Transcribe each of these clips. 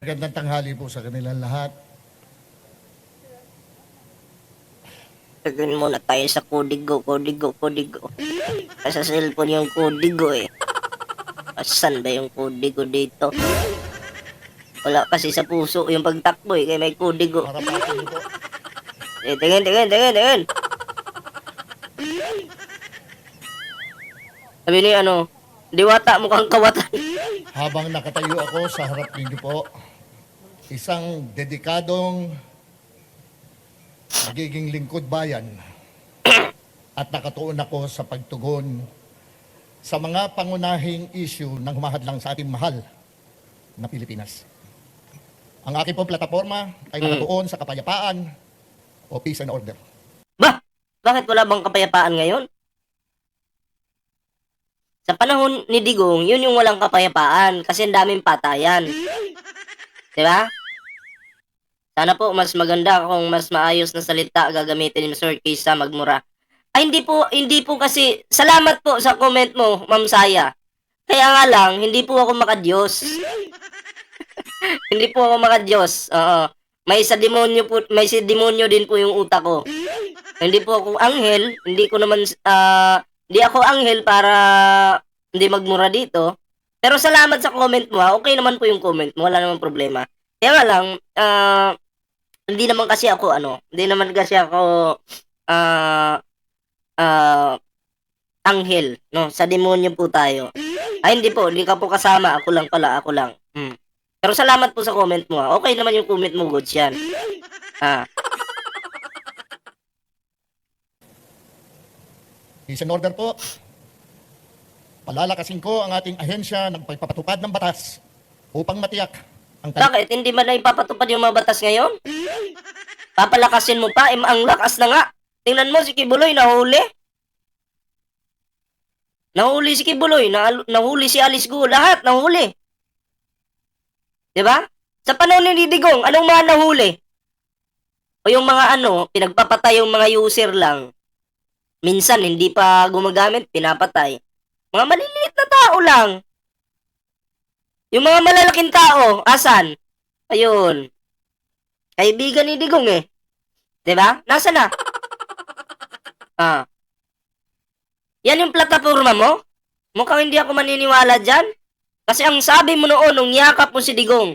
Magandang tanghali po sa kanilang lahat. Tagain muna tayo sa kodigo, kodigo, kodigo. Nasa cellphone yung kodigo eh. Asan ba yung kodigo dito? Wala kasi sa puso yung pagtakbo eh, kaya may kodigo. Eh, tingin, tingin, tingin, tingin. Sabi ni ano, diwata mukhang kawatan. Habang nakatayo ako sa harap ninyo po, isang dedikadong nagiging lingkod bayan at nakatuon ako sa pagtugon sa mga pangunahing issue ng humahadlang sa ating mahal na Pilipinas. Ang aking pong plataforma ay nakatuon sa kapayapaan o peace and order. Ba, bakit wala bang kapayapaan ngayon? Sa panahon ni Digong, yun yung walang kapayapaan kasi ang daming patayan. Di ba? Sana po mas maganda kung mas maayos na salita gagamitin ni Sir kaysa magmura. Ay hindi po, hindi po kasi, salamat po sa comment mo, Ma'am Saya. Kaya nga lang, hindi po ako makadiyos. hindi po ako makadiyos. Oo. May sa demonyo po, may sa demonyo din po yung utak ko. Hindi po ako anghel, hindi ko naman ah hindi ako anghel para hindi magmura dito. Pero salamat sa comment mo. ha. Okay naman po yung comment mo, wala namang problema. Kaya lang ah hindi naman kasi ako ano, hindi naman kasi ako ah ah anghel, no? Sa demonyo po tayo. Ay hindi po, hindi ka po kasama, ako lang pala, ako lang. Hmm. Pero salamat po sa comment mo. ha. Okay naman yung comment mo, goods yan. Ah. Peace and order po. Palalakasin ko ang ating ahensya ng pagpapatupad ng batas upang matiyak ang Bakit? Hindi ba na ipapatupad yung mga batas ngayon? Papalakasin mo pa? Eh, ang lakas na nga. Tingnan mo si Kibuloy, nahuli. Nahuli si Kibuloy, na, nahuli si Alice Gu, lahat nahuli. 'Di ba? Sa panahon ni Digong, anong mga nahuli? O yung mga ano, pinagpapatay yung mga user lang. Minsan, hindi pa gumagamit, pinapatay. Mga maliliit na tao lang. Yung mga malalaking tao, asan? Ayun. Kaibigan ni Digong eh. 'Di ba? Nasaan na? Ah. Yan yung plataforma mo? Mukhang hindi ako maniniwala dyan. Kasi ang sabi mo noon, nung yakap mo si Digong,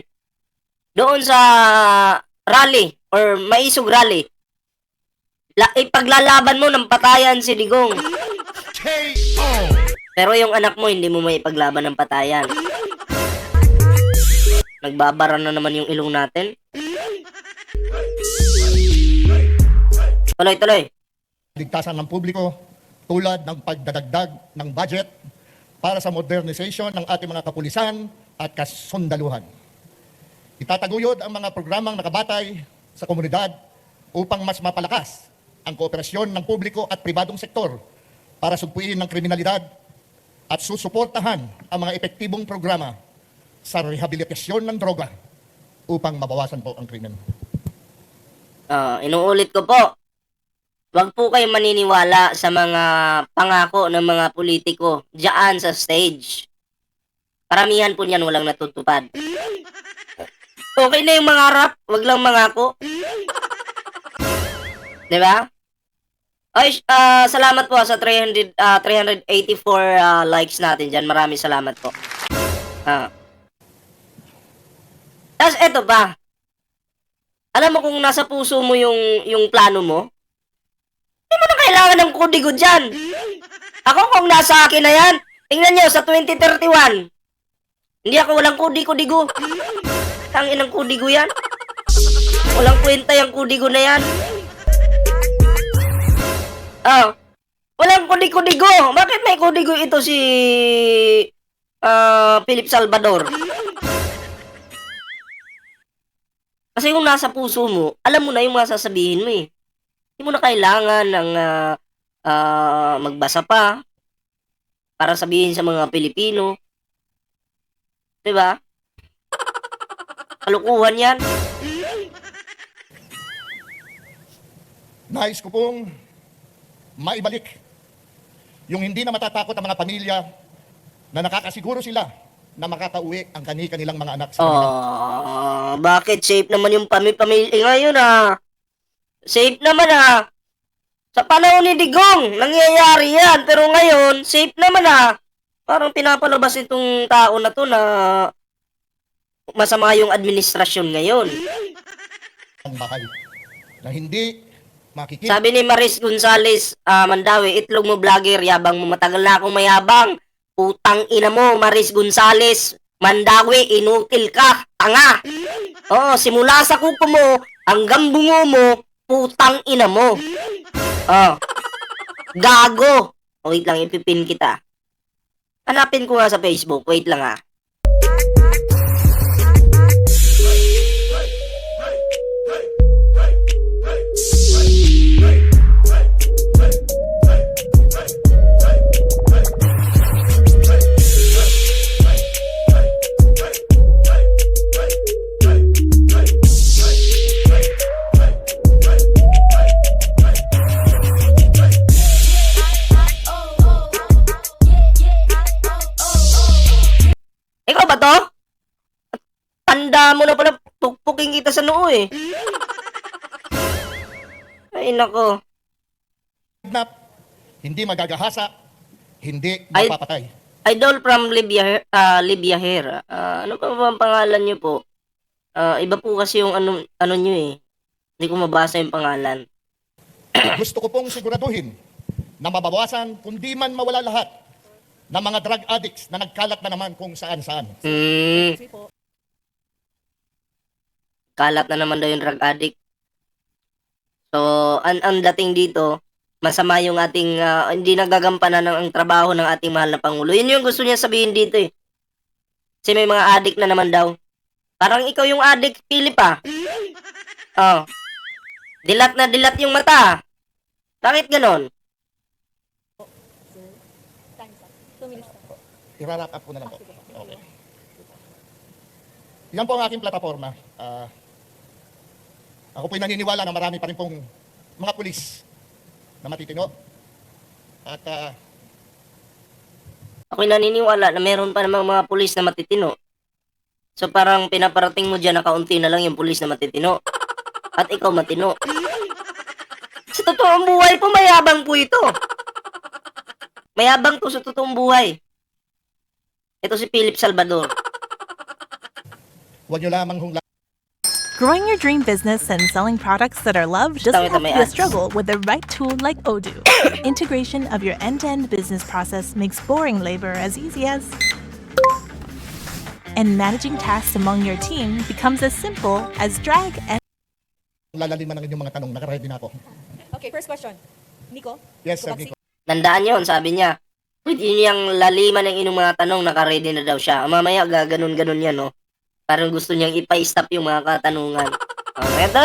doon sa rally, or maisog rally, la, ipaglalaban mo ng patayan si Digong. Pero yung anak mo, hindi mo may paglaban ng patayan. Nagbabara na naman yung ilong natin. Tuloy, tuloy. ligtasan ng publiko tulad ng pagdadagdag ng budget para sa modernization ng ating mga kapulisan at kasundaluhan. Itataguyod ang mga programang nakabatay sa komunidad upang mas mapalakas ang kooperasyon ng publiko at pribadong sektor para sugpuin ng kriminalidad at susuportahan ang mga epektibong programa sa rehabilitasyon ng droga upang mabawasan po ang krimen. Ah, inuulit ko po. Huwag po kayong maniniwala sa mga pangako ng mga politiko diyan sa stage. Karamihan po niyan walang natutupad. Okay na yung mga rap, wag lang mangako. 'Di ba? Ay, ah, salamat po sa 300 ah, 384 ah, likes natin diyan. Maraming salamat po. Ah. Tapos eto pa. Alam mo kung nasa puso mo yung yung plano mo, hindi mo na kailangan ng kodigo dyan. Ako kung nasa akin na yan, tingnan nyo, sa 2031, hindi ako walang kodi-kodigo. Tangin ng kodigo yan. Walang kwenta yung kodigo na yan. Oh, walang kodi-kodigo. Bakit may kodigo ito si ah Philip Salvador? Kasi kung nasa puso mo, alam mo na yung mga sasabihin mo eh. Hindi mo na kailangan ng ah, ah, magbasa pa para sabihin sa mga Pilipino. 'Di ba? Kalukuhan 'yan. Nais ko pong maibalik yung hindi na matatakot ang mga pamilya na nakakasiguro sila na makakauwi ang kani-kanilang mga anak sa kanila. Oh, bakit safe naman yung pami-pamilya ngayon ah? Safe naman ah. Sa panahon ni Digong, nangyayari yan. Pero ngayon, safe naman ah. Parang pinapalabas itong tao na to na masama yung administrasyon ngayon. ang bahay na hindi makikita Sabi ni Maris Gonzales, ah, Mandawi, itlog mo vlogger, yabang mo matagal na akong mayabang. Utang ina mo, Maris Gonzales, Mandawi, inutil ka, tanga. Oo, simula sa kuko mo, hanggang bungo mo, putang ina mo. Oh. Gago. Wait lang, ipipin kita. Hanapin ko nga sa Facebook. Wait lang ah. Ay, nako. kidnap, hindi magagahasa, hindi Ay- mapapatay. Idol from Libya, uh, Libya Hair. Ah, ano pa ba ang pangalan niyo po? Ah, iba po kasi yung ano, ano niyo eh. Hindi ko mabasa yung pangalan. Gusto ko pong siguraduhin na mabawasan, kundi man mawala lahat ng mga drug addicts na nagkalat na naman kung saan-saan. Hmm, kalat na naman daw yung drug addict. So, ang, ang dating dito, masama yung ating, ah, hindi nagagampanan ng ang trabaho ng ating mahal na Pangulo. Yun yung gusto niya sabihin dito eh. Kasi may mga addict na naman daw. Parang ikaw yung addict, Philip ah. Oh. Dilat na dilat yung mata. Bakit ganon? I-wrap up ko na lang po. Okay. Yan po ang aking plataforma. Ah, ako po'y naniniwala na marami pa rin pong mga pulis na matitino. At ah, Ako'y naniniwala na meron pa namang mga pulis na matitino. So parang pinaparating mo dyan na kaunti na lang yung pulis na matitino. At ikaw matino. Sa totoong buhay po, mayabang po ito. Mayabang to sa totoong buhay. Ito si Philip Salvador. huwag nyo lamang hong Growing your dream business and selling products that are loved doesn't have to be a struggle with the right tool like Odoo. Integration of your end-to-end business process makes boring labor as easy as and managing tasks among your team becomes as simple as drag and lalaliman ng inyong mga tanong. Nakaready na ako. Okay, first question. Nico? Yes, Sir Nico. Nandaan yon sabi niya. Pwede niyang laliman ng inyong mga tanong, nakaready na daw siya. Mamaya, gaganon-ganon yan, no? Parang gusto niyang ipa-stop yung mga katanungan. Okay, ito!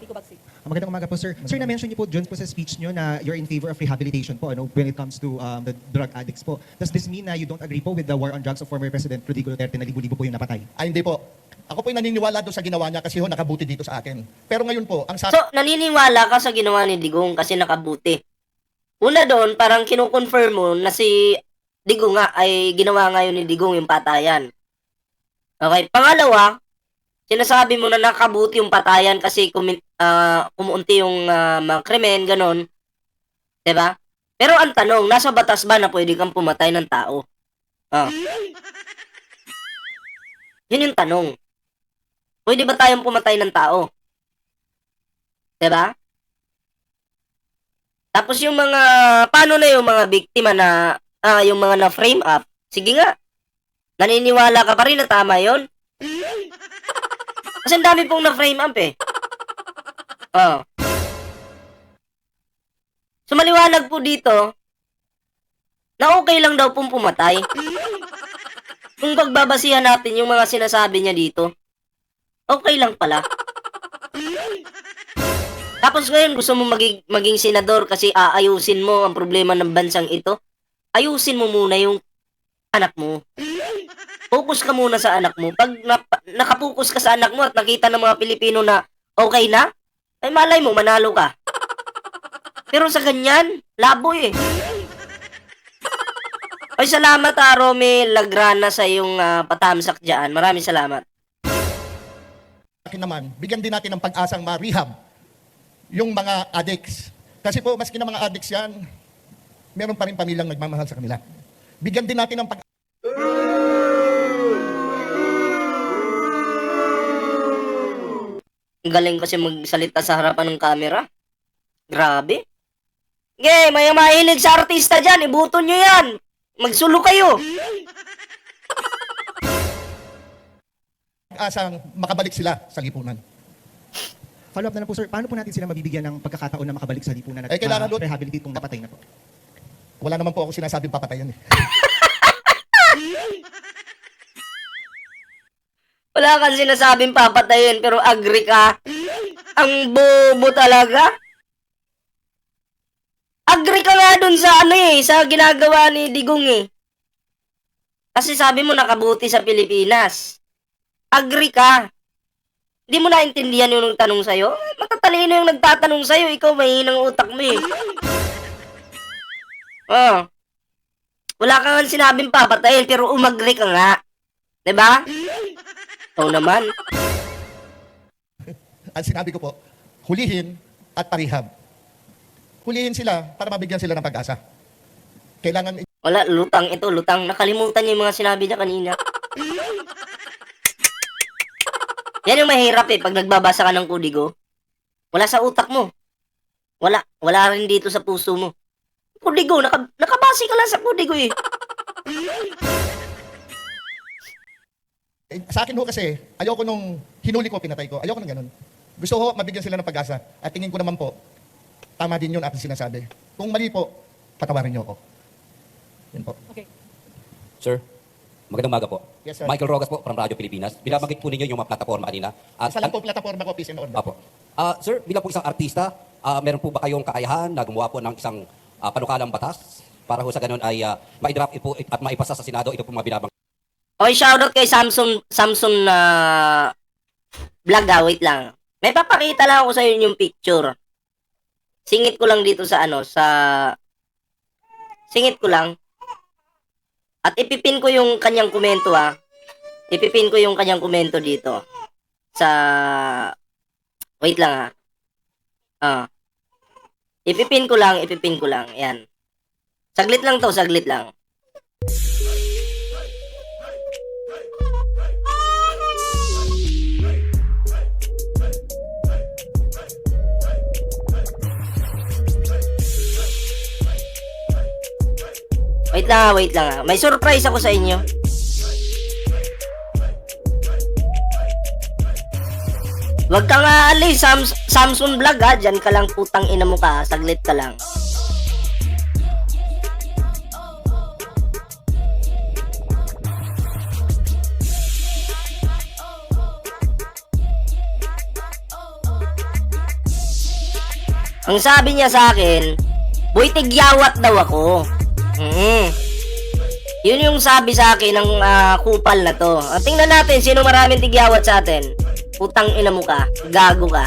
Nico Bagsik. Ah, Magandang umaga po, sir. Sir, na-mention niyo po dun po sa speech niyo na you're in favor of rehabilitation po ano, when it comes to um, the drug addicts po. Does this mean na you don't agree po with the war on drugs of former President Rodrigo Duterte na libo-libo po yung napatay? Ay, hindi po. Ako po'y naniniwala doon sa ginawa niya kasi ho nakabuti dito sa akin. Pero ngayon po, ang sa So, naniniwala ka sa ginawa ni Digong kasi nakabuti. Una doon, parang kinukonfirm mo na si Digong nga ay ginawa ngayon ni Digong yung patayan. Okay, pangalawa, sinasabi mo na nakabuti yung patayan kasi kumi- ah, kumunti yung ah, mga krimen, ganon. 'Di ba? Pero ang tanong, nasa batas ba na pwede kang pumatay ng tao? Ah. Yun yung tanong. Pwede ba tayong pumatay ng tao? ba? Tapos yung mga paano na yung mga biktima na ah, yung mga na frame up? Sige nga. Naniniwala ka pa rin na tama 'yon? Kasi ang dami pong na frame up eh. Oh. So maliwanag po dito na okay lang daw pong pumatay. Kung pagbabasihan natin yung mga sinasabi niya dito, okay lang pala. Tapos ngayon gusto mo maging, maging senador kasi aayusin mo ang problema ng bansang ito. Ayusin mo muna yung anak mo. Focus ka muna sa anak mo. Pag nap- nakapokus ka sa anak mo at nakita ng mga Pilipino na okay na, ay malay mo, manalo ka. Pero sa ganyan, labo eh. Ay, salamat ah, Romy Lagrana sa iyong ah, patamsak dyan. Maraming salamat. akin naman, bigyan din natin ng pag-asang ma-rehab yung mga addicts. Kasi po, maski na mga addicts yan, meron pa rin pamilyang nagmamahal sa kanila. Bigyan din natin ng pag galing kasi magsalita sa harapan ng camera. Grabe. Okay, may mahilig sa artista dyan. Ibuto nyo yan. Magsulo kayo. asang makabalik sila sa lipunan. Follow up na lang po sir, paano po natin sila mabibigyan ng pagkakataon na makabalik sa lipunan at Eh, kailangan doon- rehabilitate kung napatay na po? Wala naman po ako sinasabing papatayan eh. Wala kang sinasabing papatayin pero agree ka. Ang bobo talaga. Agree ka nga dun sa ano eh, sa ginagawa ni Digong eh. Kasi sabi mo nakabuti sa Pilipinas. Agree ka. Hindi mo naintindihan yung nagtanong sa'yo? Matatalino yung nagtatanong sa'yo, ikaw mahinang utak mo eh. Oh. Wala ka nga sinabing papatayin pero umagree ka nga. 'Di ba? Ikaw naman. Ang sinabi ko po, hulihin at parihab. Hulihin sila para mabigyan sila ng pag-asa. Kailangan Wala, lutang ito, lutang. Nakalimutan niya yung mga sinabi niya kanina. Yan yung mahirap eh, pag nagbabasa ka ng kudigo. Wala sa utak mo. Wala. Wala rin dito sa puso mo. Kudigo, naka, nakabase ka lang sa kudigo eh. Eh, sa akin ho kasi, ayoko nung hinuli ko, pinatay ko. Ayoko nang ganun. Gusto ko mabigyan sila ng pag-asa. At tingin ko naman po, tama din yun ating sinasabi. Kung mali po, patawarin niyo ako. Yun po. Okay. Sir, magandang umaga po. Yes, sir. Michael Rogas po from Radyo Pilipinas. Binabanggit po ninyo yung mga plataforma kanina. At, Isa lang po plataforma ko, Peace and Order. Apo. Ah, sir, bilang po isang artista, ah, meron po ba kayong kakayahan na gumawa po ng isang ah, panukalang batas para ho sa ganun ay uh, ma-draft po at maipasa sa Senado ito po mga binabang Okay, shoutout kay Samson, Samson na vlog ah, wait lang. May papakita lang ako sa inyo yung picture. Singit ko lang dito sa ano, sa... Singit ko lang. At ipipin ko yung kanyang komento ah. Ipipin ko yung kanyang komento dito. Sa... Wait lang ah. Ah. Ipipin ko lang, ipipin ko lang. Yan. Saglit lang to, saglit lang. Wait lang wait lang. May surprise ako sa inyo. Wag ka nga alis, Sam Samsung Vlog ha. Diyan ka lang putang ina mo ka. Saglit ka lang. Ang sabi niya sa akin, Boy, tigyawat daw ako. Mm. Yun yung sabi sa akin ng ah, kupal na to. Ah, tingnan natin sino maraming tigyawat sa atin. Putang ina mo ka. Gago ka.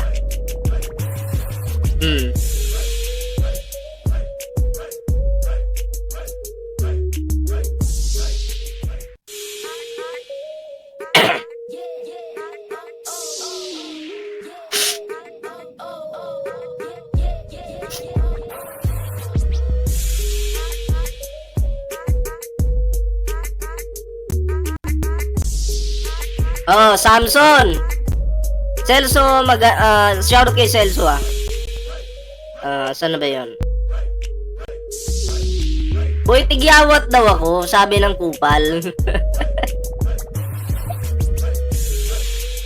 Hmm. Oh, Samson. Celso, mag uh, shoutout kay Celso ah. Ah, saan na ba 'yon? Boy, tigyawat daw ako, sabi ng kupal.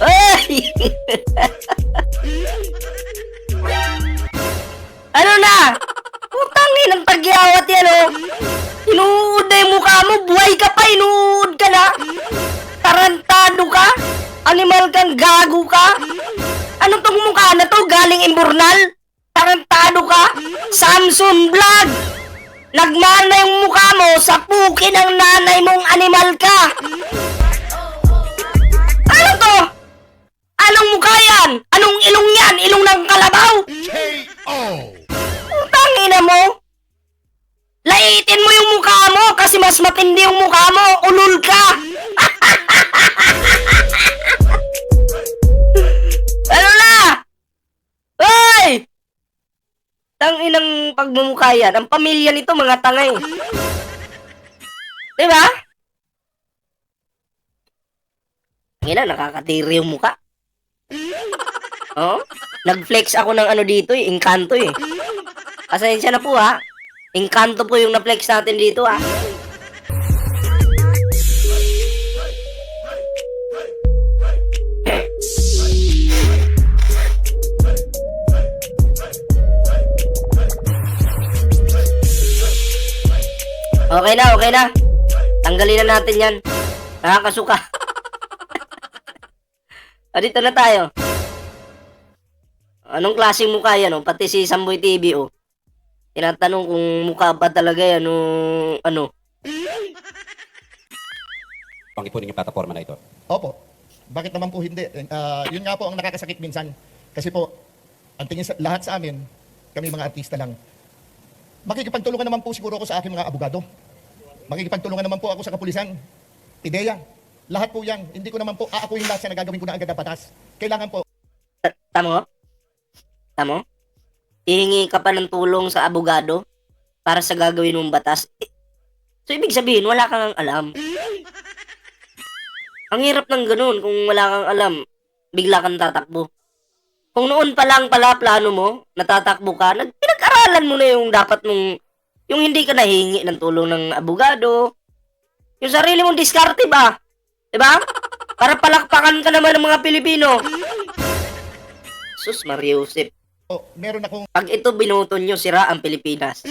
Ay! ano na? Putangin ng tagyawat yan oh. Inuud na yung mukha mo, buhay ka pa, inuud ka na. Tarantado ka? Animal kang gago ka? Ano tong mukha na to? Galing imburnal? Tarantado ka? Samsung Vlog! Nagmana yung mukha mo sa puki ng nanay mong animal ka! Ano to? Anong mukha yan? Anong ilong yan? Ilong ng kalabaw? K.O. Putang ina mo! Laitin mo yung mukha mo kasi mas mati inang pagmumukha yan. Ang pamilya nito, mga tanga eh. Di ba? Ngina, nakakatiri yung mukha. Oh? Nag-flex ako ng ano dito eh, engkanto eh. Pasensya na po ha. Engkanto po yung na-flex natin dito ha. Okay na, okay na. Tanggalin na natin yan. Nakakasuka. o, dito na tayo. Anong klaseng mukha yan, oh? Pati si Samboy TV, oh. Tinatanong kung mukha ba talaga yan, oh, ano. Pangit po ninyong plataforma na ito. Opo. Bakit naman po hindi? Ah, yun nga po ang nakakasakit minsan. Kasi po, ang tingin sa lahat sa amin, kami mga artista lang. Makikipagtulungan naman po siguro ako sa aking mga abogado. Makikipagtulungan naman po ako sa kapulisan. Ideya. Lahat po yan. Hindi ko naman po aakuin lahat sa nagagawin ko na agad na batas. Kailangan po, Ta- Tamo? Tamo? Hihingi ka pa ng tulong sa abogado para sa gagawin mong batas. So, ibig sabihin, wala kang alam. Ang hirap ng ganun kung wala kang alam, bigla kang tatakbo. Kung noon pa lang pala plano mo, natatakbo ka, nag, pinag-aralan mo na yung dapat mong, yung hindi ka nahingi ng tulong ng abogado, yung sarili mong diskarte ba? Diba? Para palakpakan ka naman ng mga Pilipino. Sus, Mariusip. oh, meron akong Pag ito binuto nyo, sira ang Pilipinas.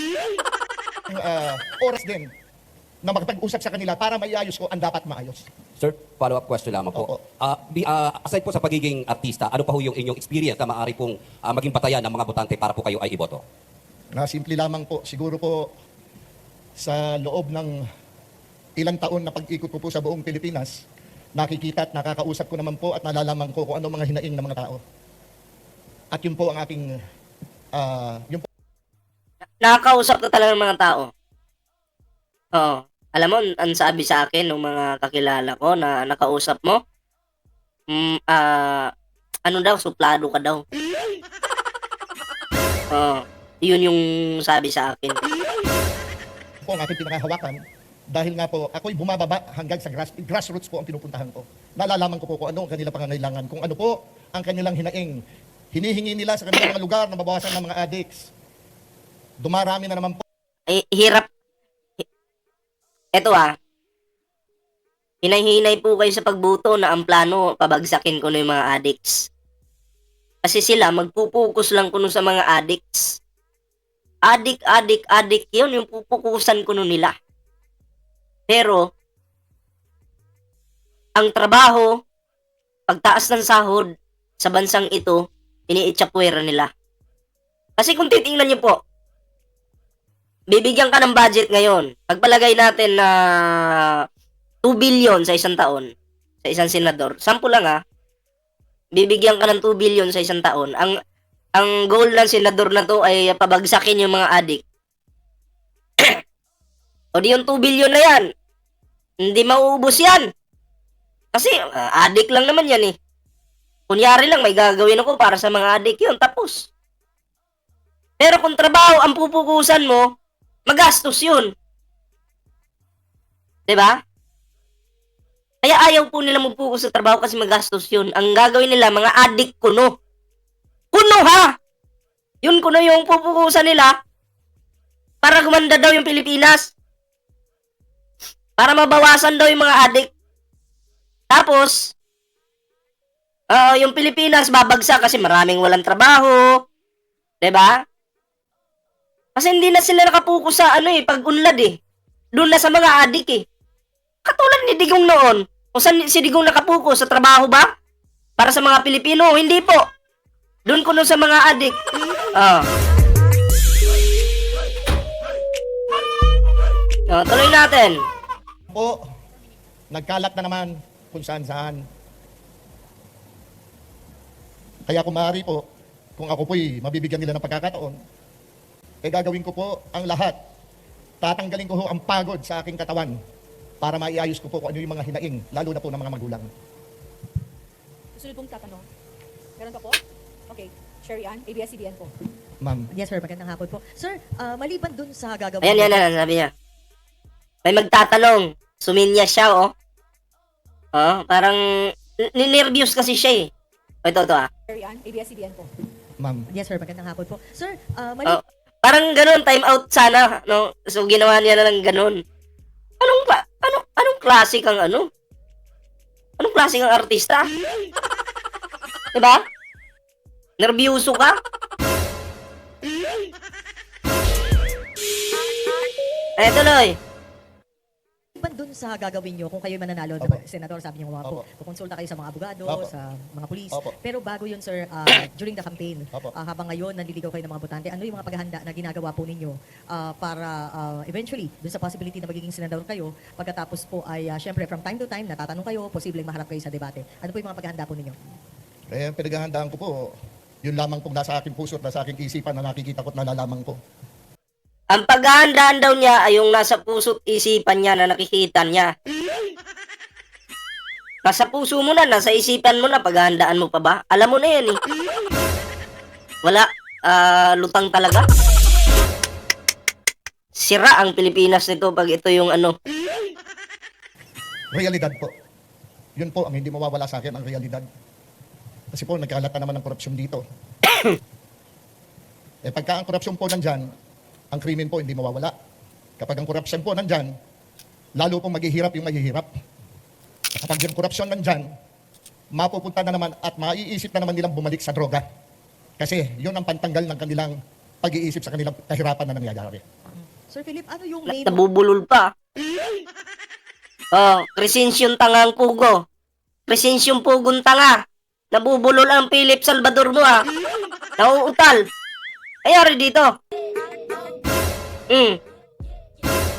ah, oras din na makapag-usap sa kanila para maiayos ko ang dapat maayos. Sir, follow-up question lamang Opo. po. Ah, bi- ah, aside po sa pagiging artista, ano pa ho yung inyong experience na maaari pong ah, maging batayan ng mga botante para po kayo ay iboto? Na simple lamang po, siguro po sa loob ng ilang taon na pag-ikot ko po sa buong Pilipinas, nakikita at nakakausap ko naman po at nalalaman ko kung ano mga hinaing ng mga tao. At yun po ang aking, ah, yun po Nakakausap ka talaga ng mga tao. Oo. Alam mo, ang sabi sa akin ng mga kakilala ko na nakausap mo, mm, ah, ano daw, suplado ka daw. Oo. Yun yung sabi sa akin. po ang aking pinakahawakan dahil nga po ako'y bumababa hanggang sa grass, grassroots po ang pinupuntahan ko. Nalalaman ko po kung ano ang kanilang pangangailangan, kung ano po ang kanilang hinaing. Hinihingi nila sa kanilang mga lugar na mabawasan ng mga addicts. Dumarami na naman po Eh, hirap. Eto ah. Hinay-hinay po kayo sa pagbuto na ang plano, pabagsakin ko na yung mga addicts. Kasi sila, magpupukus lang kuno sa mga addicts. Addict, addict, addict, yun yung pupukusan kuno nila. Pero, ang trabaho, pagtaas ng sahod sa bansang ito, iniitsapwera nila. Kasi kung titingnan niyo po, bibigyan ka ng budget ngayon. Pagpalagay natin na 2 billion sa isang taon, sa isang senador. Sample lang ah. Bibigyan ka ng 2 billion sa isang taon. Ang ang goal ng senador na to ay pabagsakin yung mga adik. o di yung 2 billion na yan. Hindi mauubos yan. Kasi ah, adik lang naman yan eh. Kunyari lang may gagawin ako para sa mga adik yun. Tapos. Pero kung trabaho ang pupukusan mo, magastos yun. ba? Kaya ayaw po nila magpukus sa trabaho kasi magastos yun. Ang gagawin nila, mga adik kuno. Kuno ha! Yun kuno yung pupukusan nila para gumanda daw yung Pilipinas. Para mabawasan daw yung mga adik. Tapos, ah, yung Pilipinas babagsak kasi maraming walang trabaho. 'Di ba? Kasi hindi na sila nakapokus sa ano eh, pag-unlad eh. Doon na sa mga adik eh. Katulad ni Digong noon. Kung saan si Digong nakapokus sa trabaho ba? Para sa mga Pilipino, hindi po. Doon ko nun sa mga adik. Ah. Ah, tuloy natin. po, nagkalat na naman kung saan saan. Kaya kung maaari po, kung ako po'y mabibigyan nila ng pagkakataon, eh gagawin ko po ang lahat. Tatanggalin ko ho ang pagod sa aking katawan para maiayos ko po kung ano yung mga hinaing, lalo na po ng mga magulang. Gusto niyo pong tatanong? Meron ka po? Okay. Sherry Ann, ABS-CBN po. Ma'am, Yes, sir. Magandang hapon po. Sir, ah, maliban dun sa gagawin... Ayan, yan, yan, sabi niya. May magtatanong. Suminya siya, oh. Oh, parang ninervyos kasi siya eh. O, ito, ito ah. Sherry Ann, ABS-CBN po. ma'am, Yes, sir. Magandang hapon po. Sir, ah, Oh, maliban... parang ganun, time out sana, no? So, ginawa niya na lang ganun. Anong, pa, ano, anong klase kang ano? Anong klase kang artista? diba? Nervyoso ka? Eh, tuloy. Maliban dun sa gagawin nyo, kung kayo mananalo, Opo. diba, Senador, sabi niyo nga po, Opo. kukonsulta kayo sa mga abogado, Opo. sa mga pulis. Opo. Pero bago yun, sir, ah, during the campaign, Opo. ah, habang ngayon nanliligaw kayo ng mga botante, ano yung mga paghahanda na ginagawa po ninyo ah, para ah, eventually, dun sa possibility na magiging senador kayo, pagkatapos po ay, ah, syempre, from time to time, natatanong kayo, posibleng maharap kayo sa debate. Ano po yung mga paghahanda po ninyo? eh, pinaghahandaan ko po, yun lamang pong nasa aking puso at nasa aking isipan na nakikita ko at nalalaman ko. Ang paghahandaan daw niya ay yung nasa puso't isipan niya na nakikita niya. Nasa puso mo na, nasa isipan mo na, paghahandaan mo pa ba? Alam mo na yan eh. Wala, ah, lutang talaga. Sira ang Pilipinas nito pag ito yung ano. Realidad po. Yun po ang hindi mawawala sa akin, ang realidad. Kasi po, nagkalat na naman ng korupsyon dito. eh pagka ang korupsyon po nandyan, ang krimen po hindi mawawala. Kapag ang korupsyon po nandyan, lalo pong maghihirap yung maghihirap. Kapag yung korupsyon nandyan, mapupunta na naman at maiisip na naman nilang bumalik sa droga. Kasi yun ang pantanggal ng kanilang pag-iisip sa kanilang kahirapan na nangyayari. Sir Philip, ano yung main... Nabubulol pa. Oh, Crescencio tangang pugo. Crescencio pugong tanga. Nabubulol ang Philip Salvador mo ah. Nauutal. Ayari dito. Hmm.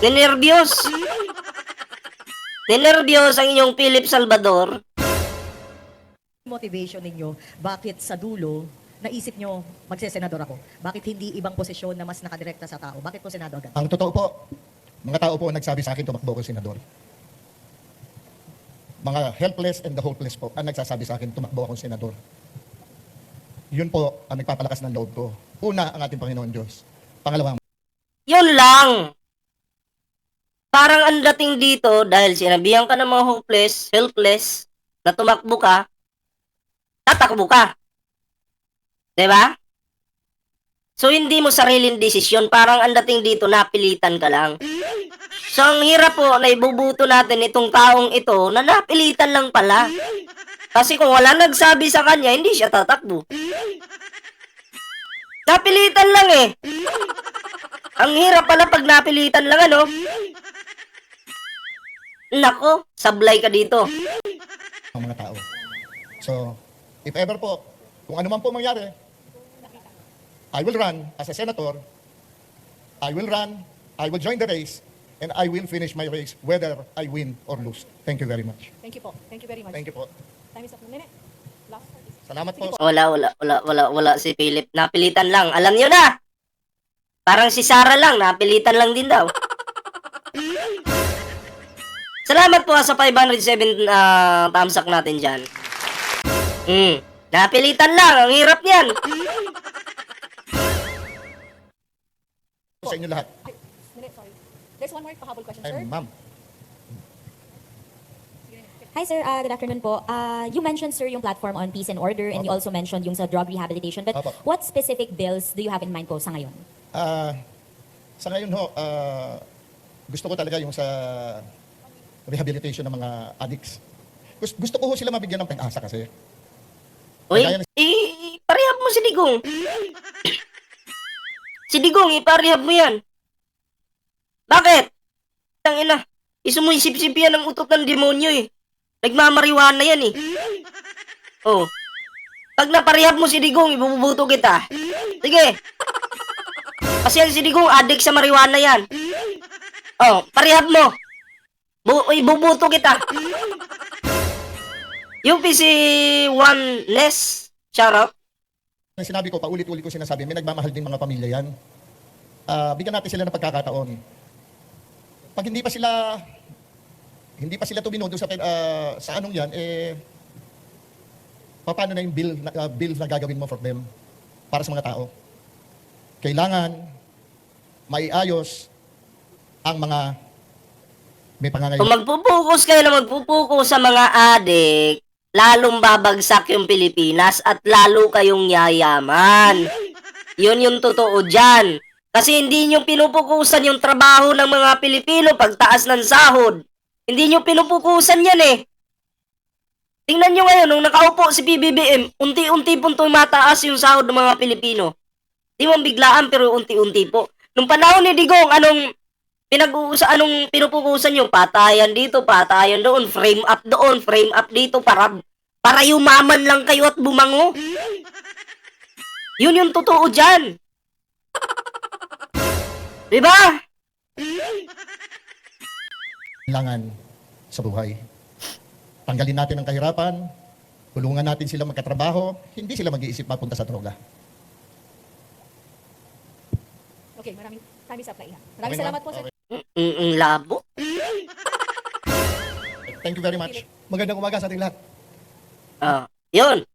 Ninervyos. Ninervyos ang inyong Philip Salvador. motivation ninyo, bakit sa dulo, naisip nyo, magsesenador ako? Bakit hindi ibang posisyon na mas nakadirekta sa tao? Bakit po senado agad? Ang totoo po, mga tao po ang nagsabi sa akin tumakbo ko senador. Mga helpless and the hopeless po ang nagsasabi sa akin tumakbo akong senador. Yun po ang nagpapalakas ng loob ko. Una, ang ating Panginoon Diyos. Pangalawa, Yun lang. Parang ang dating dito, dahil sinabihan ka ng mga hopeless, helpless, na tumakbo ka, tatakbo ka. 'Di ba? So, hindi mo sariling desisyon. Parang ang dating dito, napilitan ka lang. So, ang hirap po na ibubuto natin itong taong ito na napilitan lang pala. Kasi kung wala nagsabi sa kanya, hindi siya tatakbo. Napilitan lang eh. Ang hirap pala pag napilitan lang, ano? Nako, sablay ka dito. ang mga tao. So, if ever po, kung ano man po mangyari, I will run as a senator, I will run, I will join the race, and I will finish my race whether I win or lose. Thank you very much. Thank you po. Thank you very much. Thank you po. Time is up. Minute. Last Salamat po. Wala, wala, wala, wala, wala si Philip. Napilitan lang. Alam nyo na. Parang si Sarah lang, napilitan lang din daw. Salamat po ah, sa 507 uh, thumbs up natin dyan. Hmm. Napilitan lang. Ang hirap niyan. Sa inyo lahat. There's one more pahabol question, sir. Ay, ma'am. Hi sir, uh, good afternoon po. Uh, you mentioned sir yung platform on peace and order and you Opo. also mentioned yung sa drug rehabilitation. But Opo. what specific bills do you have in mind po sa ngayon? Ah, sa ngayon ho, ah, gusto ko talaga yung sa rehabilitation ng mga addicts. Gusto, gusto ko ho sila mabigyan ng pag-asa kasi. Uy, Kagaya ng- i- iparehab mo si Digong. si Digong, iparehab mo yan. Bakit? Ang ina, isumuisip-sip yan ang utok ng demonyo eh. Nagmamariwana yan eh. Oh. Pag naparehab mo si Digong, ibubuto kita. Sige. Kasi yan si Digong, addict sa marijuana yan. Oh, parehab mo. Bu ibubuto kita. Yung PC One Less, shout out. Sinabi ko, paulit-ulit ko sinasabi, may nagmamahal din mga pamilya yan. Ah, bigyan natin sila ng pagkakataon. Pag hindi pa sila hindi pa sila tuminodo sa ah, sa anong yan eh paano na yung bill na, ah, bill na gagawin mo for them? para sa mga tao. Kailangan maiayos ang mga may Kung pangangailangan. magpupokus kayo na magpupokus sa mga adik, lalong babagsak yung Pilipinas at lalo kayong yayaman. Yun yung totoo dyan. Kasi hindi nyo pinupukusan yung trabaho ng mga Pilipino pagtaas ng sahod. Hindi nyo pinupukusan yan eh. Tingnan nyo ngayon, nung nakaupo si PBBM, unti-unti pong tumataas yung sahod ng mga Pilipino. Di mo biglaan pero unti-unti po. Nung panahon ni Digong, anong pinag-uusa anong pinupukusan yung patayan dito, patayan doon, frame up doon, frame up dito para para yumaman lang kayo at bumango. Yun yung totoo diyan. 'Di ba? kailangan sa buhay. Tanggalin natin ang kahirapan, tulungan natin sila magkatrabaho, hindi sila mag-iisip mapunta sa droga. Okay, maraming time is up na iha. Okay Maraming na? salamat po, sir. Okay. Mm, mm, labo. Thank you very much. Magandang umaga sa ating lahat. Ah, yun.